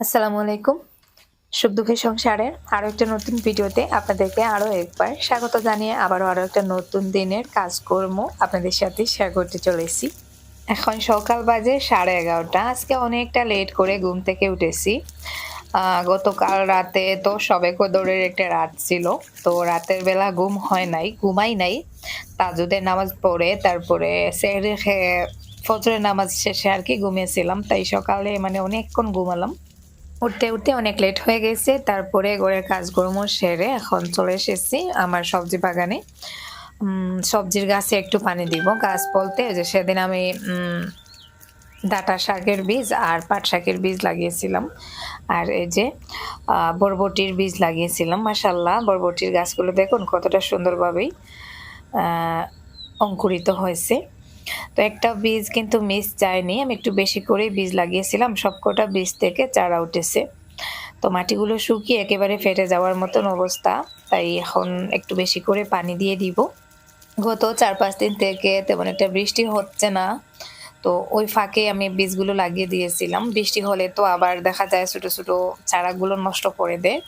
আসসালামু আলাইকুম। সুখ দুঃখের সংসারের আরও একটা নতুন ভিডিওতে আপনাদেরকে আরও একবার স্বাগত জানিয়ে আবারও আরও একটা নতুন দিনের কাজকর্ম আপনাদের সাথে শেয়ার করতে চলেছি। এখন সকাল বাজে সাড়ে এগারোটা। আজকে অনেকটা লেট করে ঘুম থেকে উঠেছি। গতকাল রাতে তো সবে কদরের একটা রাত ছিল। তো রাতের বেলা ঘুম হয় নাই, ঘুমাই নাই। তাজুদের নামাজ পড়ে, তারপরে সেহরি খেয়ে ফজরের নামাজ শেষে আর কি ঘুমিয়েছিলাম। তাই সকালে মানে অনেকক্ষণ ঘুমালাম। উঠতে উঠতে অনেক লেট হয়ে গেছে। তারপরে ঘরের কাজকর্ম সেরে এখন চলে এসেছি আমার সবজি বাগানে। সবজির গাছে একটু পানি দিব। গাছ বলতে যে সেদিন আমি ডাঁটা শাকের বীজ আর পাট শাকের বীজ লাগিয়েছিলাম। আর এই যে বরবটির বীজ লাগিয়েছিলাম। মাসাল্লাহ বরবটির গাছগুলো দেখুন কতটা সুন্দরভাবেই অঙ্কুরিত হয়েছে। তো একটা বীজ কিন্তু মিস যায়নি। আমি একটু বেশি করেই বীজ লাগিয়েছিলাম। সবকটা বীজ থেকে চারা উঠেছে। তো মাটিগুলো শুকিয়ে একেবারে ফেটে যাওয়ার মতন অবস্থা। তাই এখন একটু বেশি করে পানি দিয়ে দিব। গত চার পাঁচ দিন থেকে তেমন একটা বৃষ্টি হচ্ছে না। তো ওই ফাঁকে আমি বীজগুলো লাগিয়ে দিয়েছিলাম। বৃষ্টি হলে তো আবার দেখা যায় ছোটো ছোটো চারাগুলো নষ্ট করে দেয়।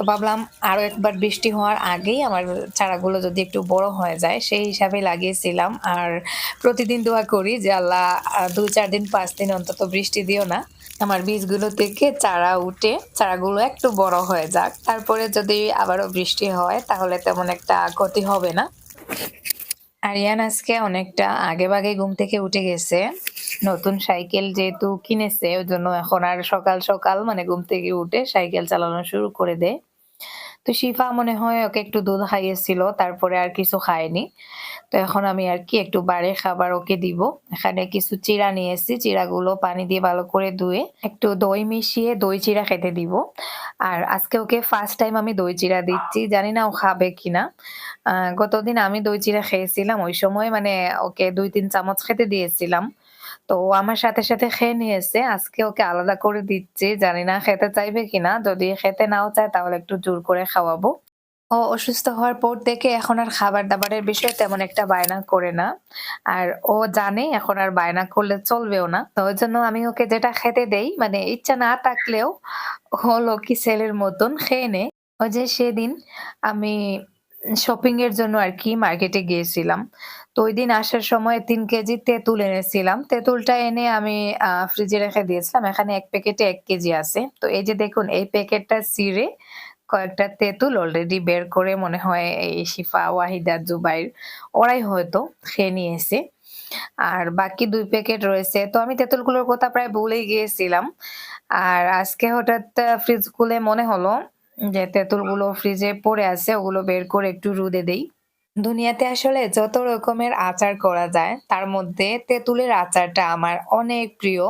তো ভাবলাম আরও একবার বৃষ্টি হওয়ার আগেই আমার চারাগুলো যদি একটু বড় হয়ে যায়, সেই হিসাবে লাগিয়েছিলাম। আর প্রতিদিন দোয়া করি যে আল্লাহ দুই চার দিন, পাঁচ দিন অন্তত বৃষ্টি দিও না। আমার বীজগুলো থেকে চারা উঠে চারাগুলো একটু বড় হয়ে যাক। তারপরে যদি আবারও বৃষ্টি হয়, তাহলে তেমন একটা ক্ষতি হবে না। আরিয়ান আজকে অনেকটা আগে ভাগে ঘুম থেকে উঠে গেছে। নতুন সাইকেল যেহেতু কিনেছে, ওই জন্য এখন আর সকাল সকাল মানে ঘুম থেকে উঠে সাইকেল চালানো শুরু করে দেয়। তো শিফা মনে হয় ওকে একটু দুধ খাইয়েছিল, তারপরে আর কিছু খায়নি। তো এখন আমি আর কি একটু বাড়ে খাবার ওকে দিব। এখানে কিছু চিড়া নিয়েছি চিড়াগুলো পানি দিয়ে ভালো করে ধুয়ে একটু দই মিশিয়ে দই চিরা খেতে দিব। আর আজকে ওকে ফার্স্ট টাইম আমি দই চিরা দিচ্ছি, জানি না ও খাবে কিনা। গতদিন আমি দই চিরা খেয়েছিলাম, ওই সময় মানে ওকে দুই তিন চামচ খেতে দিয়েছিলাম। তো আমার সাথে সাথে খেয়ে নিয়েছে। আজকে ওকে আলাদা করে দিচ্ছি। জানি না খেতে চাইবে কিনা। যদি খেতে নাও চায় তাহলে একটু জোর করে খাওয়াবো। ও অসুস্থ হওয়ার পর থেকে এখন আর খাবার দাবারের বিষয়ে তেমন একটা বায়না করে না। আর ও জানে এখন আর বায়না করলে চলবেও না। তো ওই জন্য আমি ওকে যেটা খেতে দেই মানে ইচ্ছা না থাকলেও ও লক্ষ্মী ছেলের মতন খেয়ে নে ওই যে সেদিন আমি শপিং এর জন্য আর কি মার্কেটে গিয়েছিলাম। তো ওই দিন আসার সময় তিন কেজি তেঁতুল এনেছিলাম। তেঁতুলটা এনে আমি ফ্রিজে রেখে দিয়েছিলাম। এখানে এক প্যাকেটে এক কেজি আছে। তো এই যে দেখুন, এই প্যাকেটটা চিরে কয়েকটা তেঁতুল অলরেডি বের করে মনে হয় এই শিফা ওয়াহিদা জুবাইর ওরাই হয়তো খেয়ে নিয়েছে। আর বাকি দুই প্যাকেট রয়েছে। তো আমি তেঁতুলগুলোর কথা প্রায় ভুলেই গিয়েছিলাম। আর আজকে হঠাৎ ফ্রিজ খুলে মনে হলো যে তেঁতুলগুলো ফ্রিজে পড়ে আছে, ওগুলো বের করে একটু রুদে দেই। দুনিয়াতে আসলে যত রকমের আচার করা যায়, তার মধ্যে তেঁতুলের আচারটা আমার অনেক প্রিয়।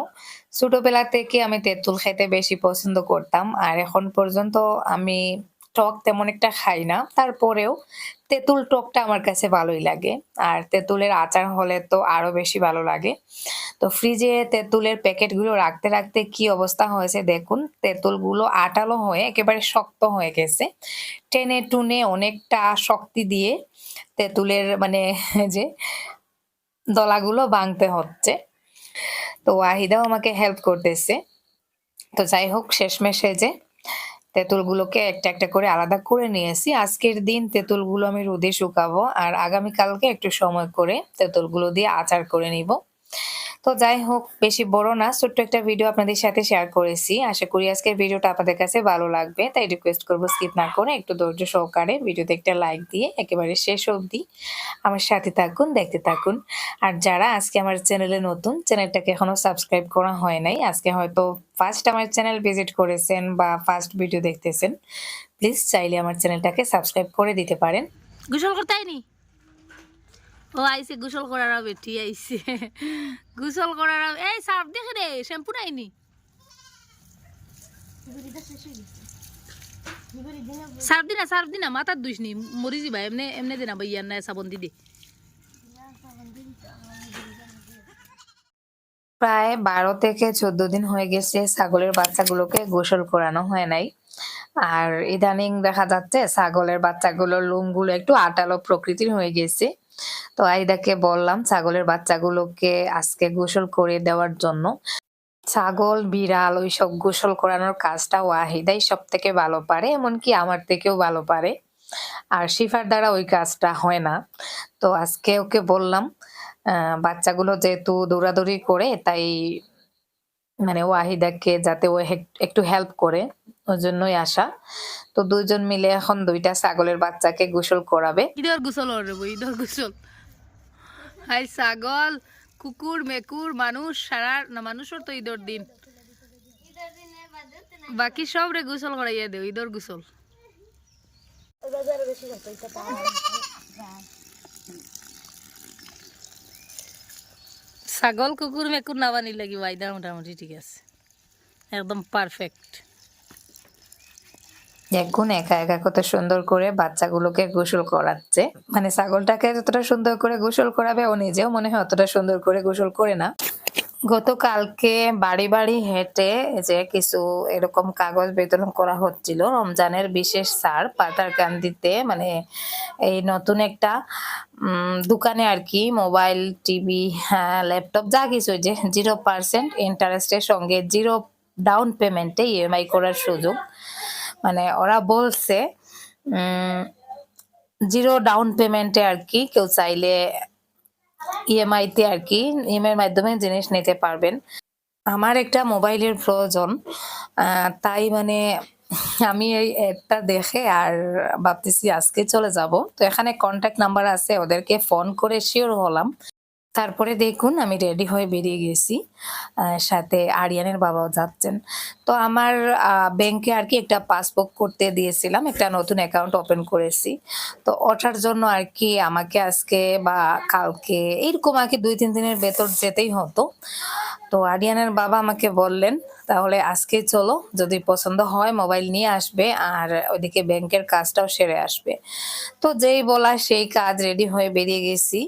ছোটবেলা থেকে আমি তেঁতুল খেতে বেশি পছন্দ করতাম, আর এখন পর্যন্ত আমি টক তেমন একটা খাই না। তারপরেও তেঁতুল টকটা আমার কাছে ভালোই লাগে। আর তেঁতুলের আচার হলে তো আরও বেশি ভালো লাগে। তো ফ্রিজে তেঁতুলের প্যাকেটগুলো রাখতে রাখতে কি অবস্থা হয়েছে দেখুন। তেঁতুলগুলো আটালো হয়ে একেবারে শক্ত হয়ে গেছে। টেনে টুনে অনেকটা শক্তি দিয়ে তেঁতুলের মানে যে দলাগুলো ভাঙতে হচ্ছে। তো ওয়াহিদাও আমাকে হেল্প করতেছে। তো যাই হোক, শেষমেশে যে তেঁতুলগুলোকে একটা একটা করে আলাদা করে নিয়েছি। আজকের দিন তেঁতুলগুলো আমি রোদে শুকাবো আর আগামীকালকে একটু সময় করে তেঁতুলগুলো দিয়ে আচার করে নিব। তো যাই হোক, বেশি বড় না, ছোট্ট একটা ভিডিও আপনাদের সাথে শেয়ার করেছি। আশা করি আজকের ভিডিওটা আপনাদের কাছে ভালো লাগবে, তাই রিকোয়েস্ট করব স্কিপ না করে একটু ধৈর্য সহকারে ভিডিওতে একটা লাইক দিয়ে একেবারে শেষ অবধি আমার সাথে থাকুন, দেখতে থাকুন। আর যারা আজকে আমার চ্যানেলে নতুন চ্যানেলটাকে এখনও সাবস্ক্রাইব করা হয় নাই, আজকে হয়তো ফার্স্ট আমার চ্যানেল ভিজিট করেছেন বা ফার্স্ট ভিডিও দেখতেছেন প্লিজ চাইলে আমার চ্যানেলটাকে সাবস্ক্রাইব করে দিতে পারেন। গোসল করতে ও আইছে গোসল করার বেটি আইছে। গোসল করার এই সার্ফ দেখে রে শ্যাম্পু নাইনি সার্ফ দিনা সার্ফ দিনা মাথার দুইস নি মরি যাবা এমনি এমনি দিনা ভাইয়ার না সাবন দিদি প্রায় বারো থেকে চোদ্দ দিন হয়ে গেছে ছাগলের বাচ্চাগুলোকে গোসল করানো হয় নাই। আর ইদানিং দেখা যাচ্ছে ছাগলের বাচ্চাগুলোর লোমগুলো একটু আটালো প্রকৃতির হয়ে গেছে। তো আইদাকে বললাম, ছাগলের বাচ্চাগুলোকে আজকে গোসল করে দেওয়ার জন্য। ছাগল, বিড়াল ওই সব গোসল করানোর কাজটা ওয়াহিদাই সব থেকে ভালো পারে, এমনকি আমার থেকেও ভালো পারে। আর শিফার দ্বারা ওই কাজটা হয় না। তো আজকে ওকে বললাম বাচ্চাগুলো যেহেতু দৌড়াদৌড়ি করে, তাই মানে ওয়াহিদাকে যাতে ও একটু হেল্প করে। ওই জন্যই আসা। তো দুইজন মিলে এখন দুইটা ছাগলের বাচ্চাকে গোসল করাবে। ঈদর গোসল ঈদর গোসল। হাই ছাগল, কুকুর, মেকুর, মানুষ, সারা না, মানুষের তো ঈদর দিন। বাকি সব রে গোসল করাইয়া দেও ঈদর গোসল। ছাগল, কুকুর, মেকুর না বানি লাগি বাইদা মোটামুটি ঠিক আছে। একদম পারফেক্ট এখন একা একা কত সুন্দর করে বাচ্চাগুলোকে গোসল করাচ্ছে। মানে ছাগলটাকে যতটা সুন্দর করে গোসল করাবে, ও নিজেও মনে হয় অতটা সুন্দর করে গোসল করে না। গতকালকে বাড়ি বাড়ি হেঁটে যে কিছু এরকম কাগজ বিতরণ করা হচ্ছিল, রমজানের বিশেষ সার পাতার কান্দিতে মানে এই নতুন একটা দোকানে আর কি, মোবাইল, টিভি হ্যাঁ ল্যাপটপ, যা কিছু যে জিরো পার্সেন্ট ইন্টারেস্টের সঙ্গে জিরো ডাউন পেমেন্টে ইএমআই করার সুযোগ। মানে ওরা বলছে জিরো ডাউন পেমেন্টে আর কি কেউ চাইলে ইএমআই তে আর কি ইএমআই এর মাধ্যমে জিনিস নিতে পারবেন। আমার একটা মোবাইলের প্রয়োজন তাই মানে আমি এই অ্যাডটা দেখে আর ভাবতেছি আজকে চলে যাব। তো এখানে কন্ট্যাক্ট নাম্বার আছে, ওদেরকে ফোন করে শিওর হলাম। তারপরে দেখুন, আমি রেডি হয়ে বেরিয়ে গেছি। সাথে আরিয়ানের বাবাও যাচ্ছেন। তো আমার ব্যাংকে আর কি একটা পাসবুক করতে দিয়েছিলাম, একটা নতুন অ্যাকাউন্ট ওপেন করেছি। তো ওঠার জন্য আর কি আমাকে আজকে বা কালকে এইরকম আর কি দুই, তিন দিনের ভেতর যেতেই হতো। তো আরিয়ানের বাবা আমাকে বললেন, তাহলে আজকে চলো, যদি পছন্দ হয় মোবাইল নিয়ে আসবে আর ওইদিকে ব্যাংকের কাজটাও সেরে আসবে। তো যেই বলা সেই কাজ রেডি হয়ে বেরিয়ে গেছি।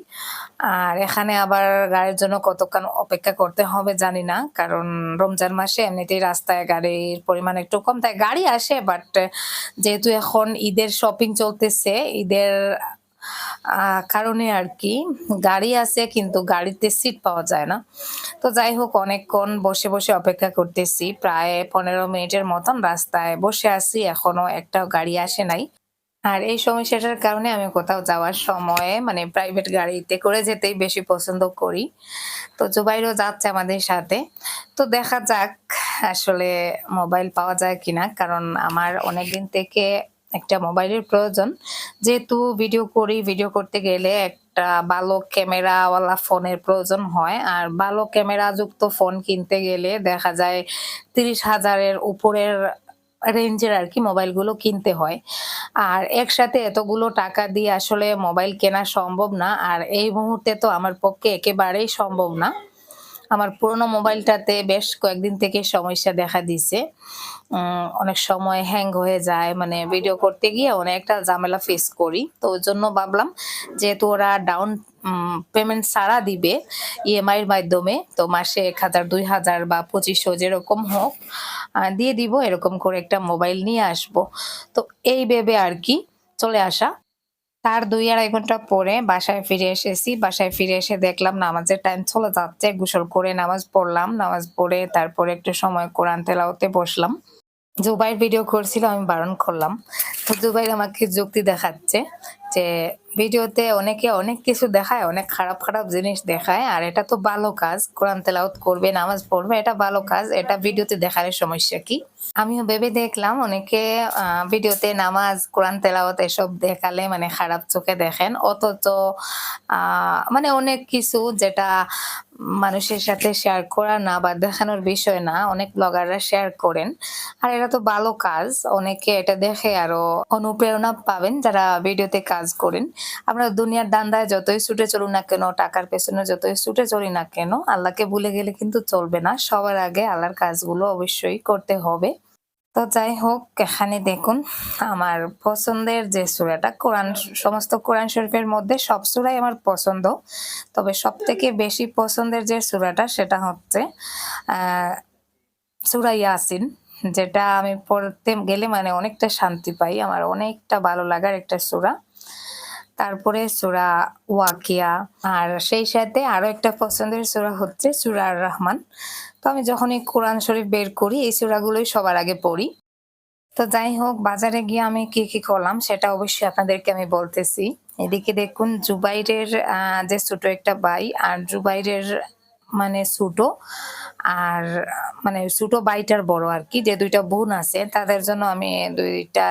আর এখানে আবার গাড়ির জন্য কতক্ষণ অপেক্ষা করতে হবে জানি না, কারণ রমজান মাসে এমনিতেই রাস্তায় গাড়ির পরিমাণ একটু কম, তাই গাড়ি আসে বাট যেহেতু এখন ঈদের শপিং চলতেছে, ঈদের কারণে আর কি, গাড়ি আছে কিন্তু গাড়িতে সিট পাওয়া যায় না। তো যাই হোক, অনেকক্ষণ বসে বসে অপেক্ষা করতেছি। প্রায় পনেরো মিনিটের মতন রাস্তায় বসে আছি, এখনও একটাও গাড়ি আসে নাই। আর এই সমস্যাটার কারণে আমি কোথাও যাওয়ার সময়ে মানে প্রাইভেট গাড়িতে করে যেতেই বেশি পছন্দ করি। তো জুবাইরও যাচ্ছে আমাদের সাথে। তো দেখা যাক, আসলে মোবাইল পাওয়া যায় কিনা। কারণ আমার অনেকদিন থেকে একটা মোবাইলের প্রয়োজন। যেহেতু ভিডিও করি ভিডিও করতে গেলে একটা ভালো ক্যামেরাওয়ালা ফোনের প্রয়োজন হয়। আর ভালো ক্যামেরা যুক্ত ফোন কিনতে গেলে দেখা যায় তিরিশ হাজারের উপরের রেঞ্জের আর কি মোবাইলগুলো কিনতে হয়। আর একসাথে এতগুলো টাকা দিয়ে আসলে মোবাইল কেনা সম্ভব না। আর এই মুহূর্তে তো আমার পক্ষে একেবারেই সম্ভব না। আমার পুরোনো মোবাইলটাতে বেশ কয়েকদিন থেকে সমস্যা দেখা দিছে অনেক সময় হ্যাং হয়ে যায় মানে ভিডিও করতে গিয়ে অনেকটা ঝামেলা ফেস করি। তো ওই জন্য ভাবলাম যেহেতু ওরা ডাউন পেমেন্ট ছাড়া দিবে ইএমআই এর মাধ্যমে, তো মাসে এক হাজার, দুই হাজার বা পঁচিশশো যেরকম হোক দিয়ে দিব, এরকম করে একটা মোবাইল নিয়ে আসব। তো এই ভেবে আর কি চলে আসা। তার দুই আড়াই ঘণ্টা পরে বাসায় ফিরে এসেছি। বাসায় ফিরে এসে দেখলাম নামাজের টাইম চলে যাচ্ছে। গোসল করে নামাজ পড়লাম। নামাজ পড়ে তারপরে একটু সময় কোরআন তেলাওতে বসলাম। জুবাইর ভিডিও করছিল, আমি বারণ করলাম। তো জুবাইর আমাকে যুক্তি দেখাচ্ছে যে ভিডিওতে অনেকে অনেক কিছু দেখায়, অনেক খারাপ খারাপ জিনিস দেখায়, আর এটা তো ভালো কাজ। কোরআন তেলাওত করবে, নামাজ পড়বে, এটা ভালো কাজ। এটা ভিডিওতে দেখার সমস্যা কি? আমিও ভেবে দেখলাম, অনেকে ভিডিওতে নামাজ, কোরআন তেলাওয়াত এসব দেখালে মানে খারাপ চোখে দেখেন। অথচ মানে অনেক কিছু যেটা মানুষের সাথে শেয়ার করা না বা দেখানোর বিষয় না, অনেক ব্লগাররা শেয়ার করেন। আর এটা তো ভালো কাজ, অনেকে এটা দেখে আরও অনুপ্রেরণা পাবেন যারা ভিডিওতে কাজ করেন। আমরা দুনিয়ার দান্দায় যতই ছুটে চলুন না কেন, টাকার পেছনে যতই ছুটে চলি না কেন, আল্লাহকে ভুলে গেলে কিন্তু চলবে না। সবার আগে আল্লাহর কাজগুলো অবশ্যই করতে হবে। তো যাই হোক, এখানে দেখুন, আমার পছন্দের যে সুরাটা, কোরআন, সমস্ত কোরআন শরীফের মধ্যে সব সুরাই আমার পছন্দ। তবে সব থেকে বেশি পছন্দের যে সুরাটা, সেটা হচ্ছে, আহ, সুরা ইয়াসিন, যেটা আমি পড়তে গেলে মানে অনেকটা শান্তি পাই। আমার অনেকটা ভালো লাগার একটা সুরা। তারপরে সুরা ওয়াকিয়া, আর সেই সাথে আরও একটা পছন্দের সুরা হচ্ছে সুরা আর রহমান। তো আমি যখনই কোরআন শরীফ বের করি, এই সুরাগুলোই সবার আগে পড়ি। তো যাই হোক, বাজারে গিয়ে আমি কি কি করলাম সেটা অবশ্যই আপনাদেরকে আমি বলতেছি। এদিকে দেখুন, জুবাইরের যে ছোট একটা বাই, আর জুবাইরের মানে ছোট, আর মানে ছোট বাইটার বড় আর কি, যে দুইটা বোন আছে, তাদের জন্য আমি দুইটা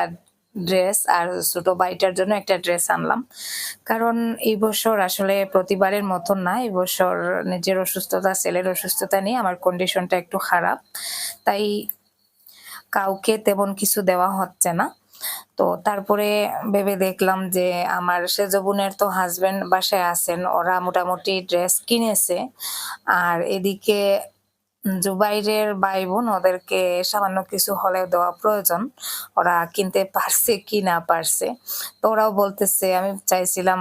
ড্রেস আর ছোট বাইটার জন্য একটা ড্রেস আনলাম। কারণ এই বছর আসলে প্রতিবারের মতন না, এই বছর নিজের অসুস্থতা, ছেলের অসুস্থতা নিয়ে আমার কন্ডিশনটা একটু খারাপ। তাই কাউকে তেমন কিছু দেওয়া হচ্ছে না। তো তারপরে ভেবে দেখলাম যে আমার সেজ বোনের তো হাজবেন্ড বাসায় আছেন, ওরা মোটামুটি ড্রেস কিনেছে। আর এদিকে জুবাইরের ভাই বোন ওদেরকে সামান্য কিছু হলেও দেওয়া প্রয়োজন। ওরা কিনতে পারছে কি না পারছে। তো ওরাও বলতেছে, আমি চাইছিলাম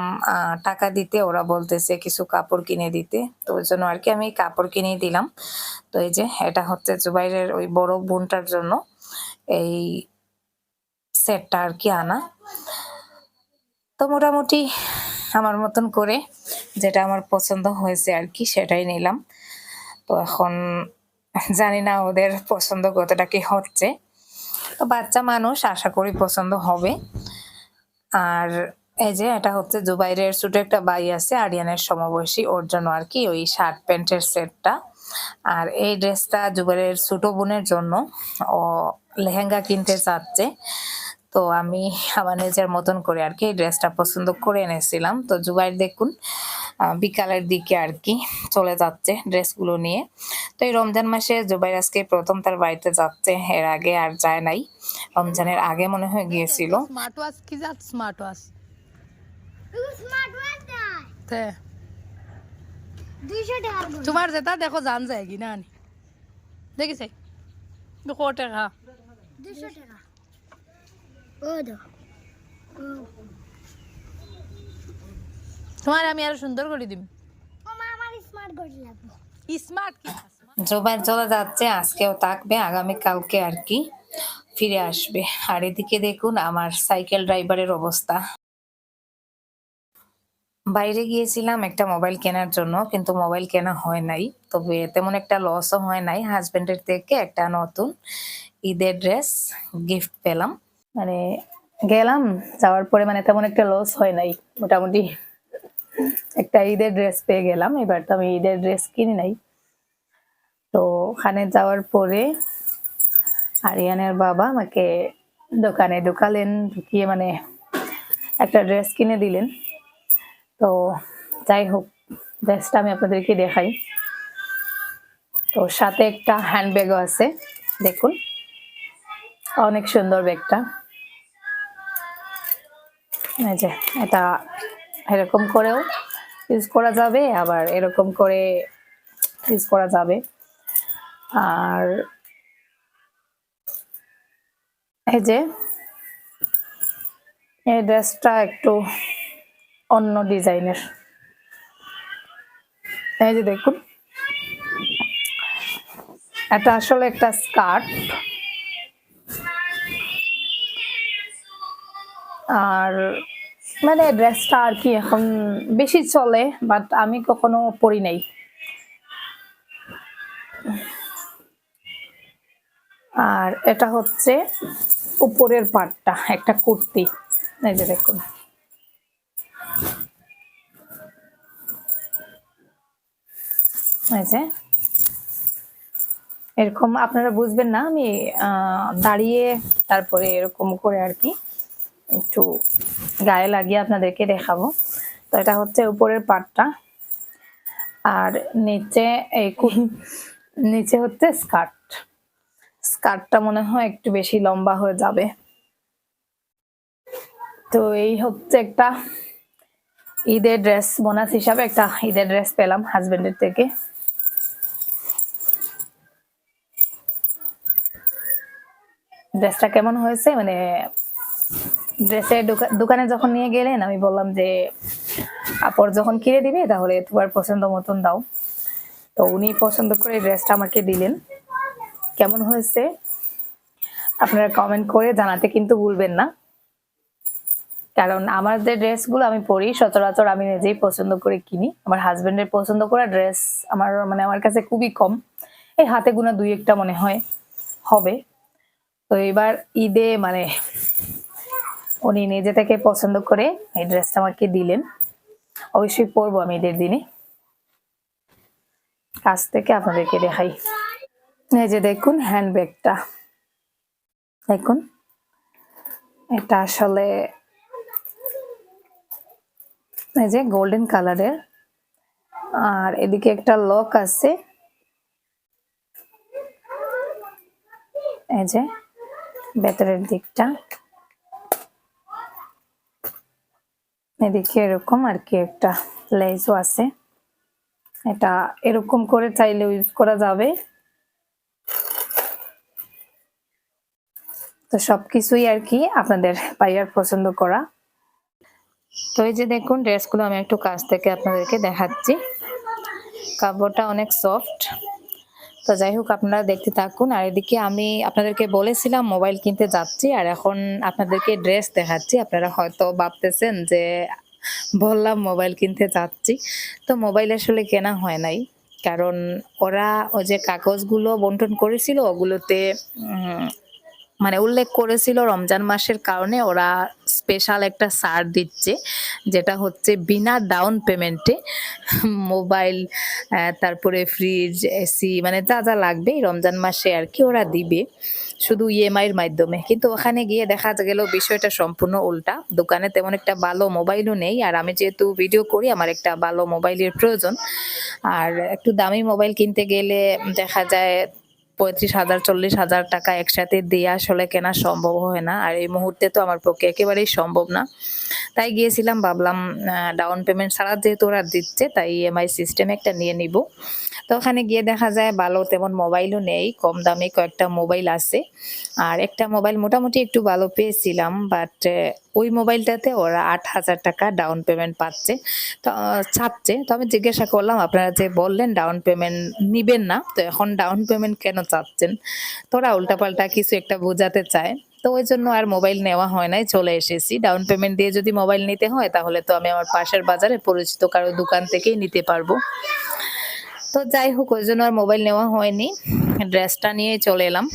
টাকা দিতে। ওরা বলতেছে, কিছু কাপড় কিনে দিতে। তো ওই জন্য আর কি আমি কাপড় কিনে দিলাম। তো এই যে, এটা হচ্ছে জুবাইরের ওই বড় বোনটার জন্য এই সেটটা আর কি আনা। তো মোটামুটি আমার মতন করে যেটা আমার পছন্দ হয়েছে আর কি সেটাই নিলাম। তো এখন জানি না ওদের পছন্দ কতটা কি হচ্ছে। তো বাচ্চা মানুষ আশা করি পছন্দ হবে। আর এই যে এটা হচ্ছে জুবাইরের ছোট একটা বাই আছে, আরিয়ানের সমবয়সী। ওর জন্য আর কি ওই শার্ট প্যান্টের সেটটা। আর এই ড্রেসটা জুবাইরের ছোট বোনের জন্য। ও লেহেঙ্গা কিনতে চাচ্ছে। তো আমি আমার নিজের মতন করে আর কি এই ড্রেসটা পছন্দ করে এনেছিলাম। তো জুবাইর দেখুন বিকালের দিকে আর কি চলে যাচ্ছে ড্রেসগুলো নিয়ে। তো এই রমজান মাসে জুবাইর আজকে প্রথম তার বাড়িতে যাচ্ছে এর আগে আর যায় নাই। রমজানের আগে মনে হয় গিয়েছিল। স্মার্ট ওয়াচ কি যা স্মার্ট ওয়াচ স্মার্ট ওয়াচ নাই তে। দুইশো টাকার তোমার যেটা দেখো জান যায় কি না দেখিছে? দুশো টাকা? দুইশো টাকা। ও দো ও। তোমার আমি আরও সুন্দর করে স্মার্ট কি? জুবাইর চলে যাচ্ছে আজকেও থাকবে আগামী কালকে আর কি ফিরে আসবে। আর এদিকে দেখুন আমার সাইকেল ড্রাইভারের অবস্থা। বাইরে গিয়েছিলাম একটা মোবাইল কেনার জন্য কিন্তু মোবাইল কেনা হয় নাই। তবে তেমন একটা লসও হয় নাই। হাজবেন্ডের থেকে একটা নতুন ঈদের ড্রেস গিফট পেলাম। মানে গেলাম যাওয়ার পরে মানে তেমন একটা লস হয় নাই মোটামুটি। একটা ঈদের ড্রেস পেয়ে গেলাম, এবার তো আমি ঈদের ড্রেস কিনি নাই। তো ওখানে যাওয়ার পরে আরিয়ানের বাবা আমাকে দোকানে ঢুকালেন, ঢুকিয়ে মানে একটা ড্রেস কিনে দিলেন। তো যাই হোক ড্রেসটা আমি আপনাদেরকে দেখাই। তো সাথে একটা হ্যান্ডব্যাগও আছে, দেখুন। অনেক সুন্দর ব্যাগটা। এই যে, এটা এরকম করেও ইউজ করা যাবে, আবার এরকম করে ইউজ করা যাবে। আর এই যে, এই ড্রেসটা একটু অন্য ডিজাইনের। এই যে দেখুন, এটা আসলে একটা স্কার্ট। আর মানে ড্রেসটা আর কি এখন বেশি চলে বাট আমি কখনো পরি নাই। আর এটা হচ্ছে উপরের পার্টটা একটা কুর্তি। দেখুন। এরকম আপনারা বুঝবেন না, আমি দাঁড়িয়ে তারপরে এরকম করে আর কি একটু গায়ে লাগিয়ে আপনাদেরকে দেখাবো। তো এটা হচ্ছে উপরের পার্টটা আর নিচে এই নিচে হচ্ছে স্কার্ট। স্কার্টটা মনে হয় একটু বেশি লম্বা হয়ে যাবে। তো এই হচ্ছে একটা ঈদের ড্রেস, বোনাস হিসাবে একটা ঈদের ড্রেস পেলাম হাজবেন্ডের থেকে। ড্রেসটা কেমন হয়েছে? মানে ড্রেসের দোকানে যখন নিয়ে গেলেন, আমি বললাম যে, আপর যখন কিনে দিবে, তাহলে তোমার পছন্দ মতন দাও। তো উনি পছন্দ করে ড্রেসটা আমাকে দিলেন। কেমন হয়েছে? আপনারা কমেন্ট করে জানাতে কিন্তু ভুলবেন না। কারণ আমার যে ড্রেসগুলো আমি পরি, সচরাচর আমি নিজেই পছন্দ করে কিনি। আমার হাজবেন্ডের পছন্দ করা ড্রেস আমার মানে আমার কাছে খুবই কম। এই হাতে গোনা দুই একটা মনে হয়, হবে। তো এবার ঈদে মানে উনি নিজে থেকে পছন্দ করে এই ড্রেসটা আমাকে দিলেন। অবশ্যই পরবো আমি ঈদের দিনে। কাছ থেকে আপনাদেরকে দেখাই। এই যে দেখুন হ্যান্ডব্যাগটা দেখুন। এটা আসলে এই যে গোল্ডেন কালারের আর এদিকে একটা লক আছে। এই যে ভেতরের দিকটা। এদিকে এরকম আর কি একটা লেজও আছে। এটা এরকম করে চাইলে ইউজ করা যাবে। তো সবকিছুই আর কি আপনাদের পাইয়ার পছন্দ করা। তো এই যে দেখুন, ড্রেসগুলো আমি একটু কাছ থেকে আপনাদেরকে দেখাচ্ছি। কাপড়টা অনেক সফট। তো যাই হোক, আপনারা দেখতে থাকুন। আর এদিকে আমি আপনাদেরকে বলেছিলাম, মোবাইল কিনতে যাচ্ছি, আর এখন আপনাদেরকে ড্রেস দেখাচ্ছি। আপনারা হয়তো ভাবতেছেন যে, বললাম মোবাইল কিনতে যাচ্ছি। তো মোবাইল আসলে কেনা হয় নাই। কারণ ওরা ওই যে কাগজগুলো বন্টন করেছিল, ওগুলোতে মানে উল্লেখ করেছিল রমজান মাসের কারণে ওরা স্পেশাল একটা সার দিচ্ছে, যেটা হচ্ছে বিনা ডাউন পেমেন্টে মোবাইল তারপরে ফ্রিজ এসি মানে যা যা লাগবে রমজান মাসে আর কি ওরা দিবে, শুধু ইএমআই এর মাধ্যমে। কিন্তু ওখানে গিয়ে দেখা গেল বিষয়টা সম্পূর্ণ উল্টা। দোকানে তেমন একটা ভালো মোবাইলও নেই, আর আমি যেহেতু ভিডিও করি, আমার একটা ভালো মোবাইলের প্রয়োজন। আর একটু দামি মোবাইল কিনতে গেলে দেখা যায় পঁয়ত্রিশ হাজার, চল্লিশ হাজার টাকা একসাথে দিয়ে আসলে কেনা সম্ভব হয় না। আর এই মুহূর্তে তো আমার পক্ষে একেবারেই সম্ভব না। তাই গিয়েছিলাম, ভাবলাম ডাউন পেমেন্ট ছাড়া যেহেতু ওরা দিচ্ছে, তাই ইএমআই সিস্টেম একটা নিয়ে নিব। তো ওখানে গিয়ে দেখা যায়, ভালো তেমন মোবাইলও নেই, কম দামে কয়েকটা মোবাইল আছে। আর একটা মোবাইল মোটামুটি একটু ভালো পেয়েছিলাম বাট ওই মোবাইলটাতে ওরা আট হাজার টাকা ডাউন পেমেন্ট পাচ্ছে। তো চাচ্ছে তো আমি জিজ্ঞাসা করলাম, আপনারা যে বললেন ডাউন পেমেন্ট নিবেন না, তো এখন ডাউন পেমেন্ট কেন চাচ্ছেন? তোরা উল্টাপাল্টা কিছু একটা বোঝাতে চায়। তো ওই জন্য আর মোবাইল নেওয়া হয় নাই, চলে এসেছি। ডাউন পেমেন্ট দিয়ে যদি মোবাইল নিতে হয়, তাহলে তো আমি আমার পাশের বাজারে পরিচিত কারও দোকান থেকেই নিতে পারব। তো যাই হোক, ওই জন্য আর মোবাইল নেওয়া হয়নি। ড্রেসটা নিয়ে চলে এলাম।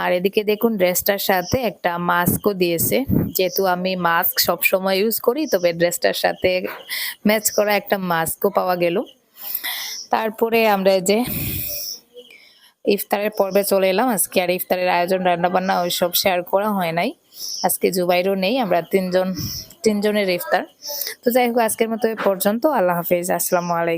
আর এদিকে দেখুন, ড্রেসটার সাথে একটা মাস্কও দিয়েছে। যেহেতু আমি মাস্ক সব সময় ইউজ করি, তবে ড্রেসটার সাথে ম্যাচ করা একটা মাস্কও পাওয়া গেল। তারপরে আমরা যে ইফতারের পর্বে চলে এলাম। আজকে আর ইফতারের আয়োজন, রান্নাবান্না ওইসব শেয়ার করা হয় নাই। আজকে জুবাইরও নেই, আমরা তিনজন, তিনজনের ইফতার। তো যাই হোক, আজকের মতো এ পর্যন্ত। আল্লাহ হাফিজ। আসসালামু আলাইকুম।